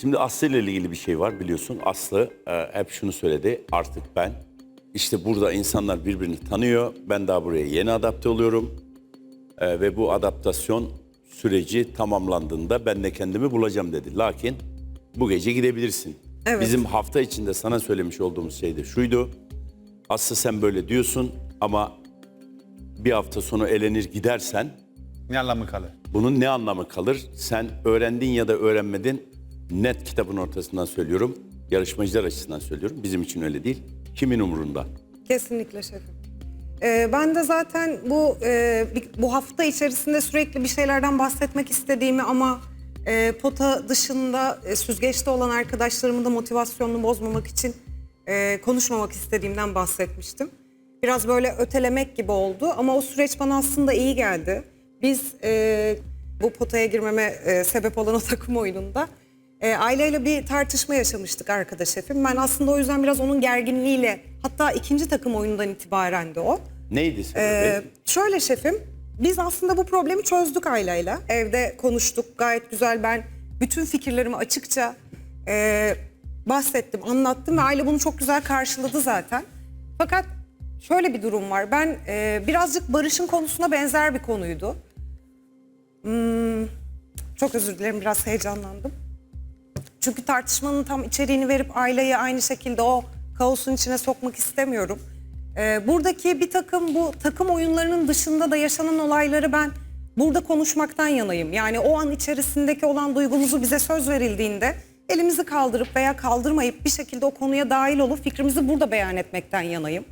Şimdi Aslı ile ilgili bir şey var biliyorsun. Aslı e, hep şunu söyledi. Artık ben işte burada insanlar birbirini tanıyor. Ben daha buraya yeni adapte oluyorum. E, ve bu adaptasyon süreci tamamlandığında ben de kendimi bulacağım dedi. Lakin bu gece gidebilirsin. Evet. Bizim hafta içinde sana söylemiş olduğumuz şey de şuydu. Aslı sen böyle diyorsun ama bir hafta sonra elenir gidersen Ne anlamı kalır? bunun ne anlamı kalır? Sen öğrendin ya da öğrenmedin. Net kitabın ortasından söylüyorum. Yarışmacılar açısından söylüyorum. Bizim için öyle değil. Kimin umurunda? Kesinlikle şefim. Ee, ben de zaten bu e, bu hafta içerisinde sürekli bir şeylerden bahsetmek istediğimi ama e, pota dışında e, süzgeçte olan arkadaşlarımın da motivasyonunu bozmamak için e, konuşmamak istediğimden bahsetmiştim. Biraz böyle ötelemek gibi oldu ama o süreç bana aslında iyi geldi. Biz e, bu potaya girmeme e, sebep olan o takım oyununda e, aileyle bir tartışma yaşamıştık arkadaş şefim. Ben aslında o yüzden biraz onun gerginliğiyle hatta ikinci takım oyundan itibaren de o. Neydi sebebi? Ee, şöyle şefim, biz aslında bu problemi çözdük Ayla'yla. Evde konuştuk gayet güzel. Ben bütün fikirlerimi açıkça e, bahsettim, anlattım ve Ayla bunu çok güzel karşıladı zaten. Fakat şöyle bir durum var. Ben e, birazcık Barış'ın konusuna benzer bir konuydu. Hmm, çok özür dilerim, biraz heyecanlandım. Çünkü tartışmanın tam içeriğini verip aileyi aynı şekilde o kaosun içine sokmak istemiyorum. Ee, buradaki bir takım bu takım oyunlarının dışında da yaşanan olayları ben burada konuşmaktan yanayım. Yani o an içerisindeki olan duygumuzu bize söz verildiğinde elimizi kaldırıp veya kaldırmayıp bir şekilde o konuya dahil olup fikrimizi burada beyan etmekten yanayım.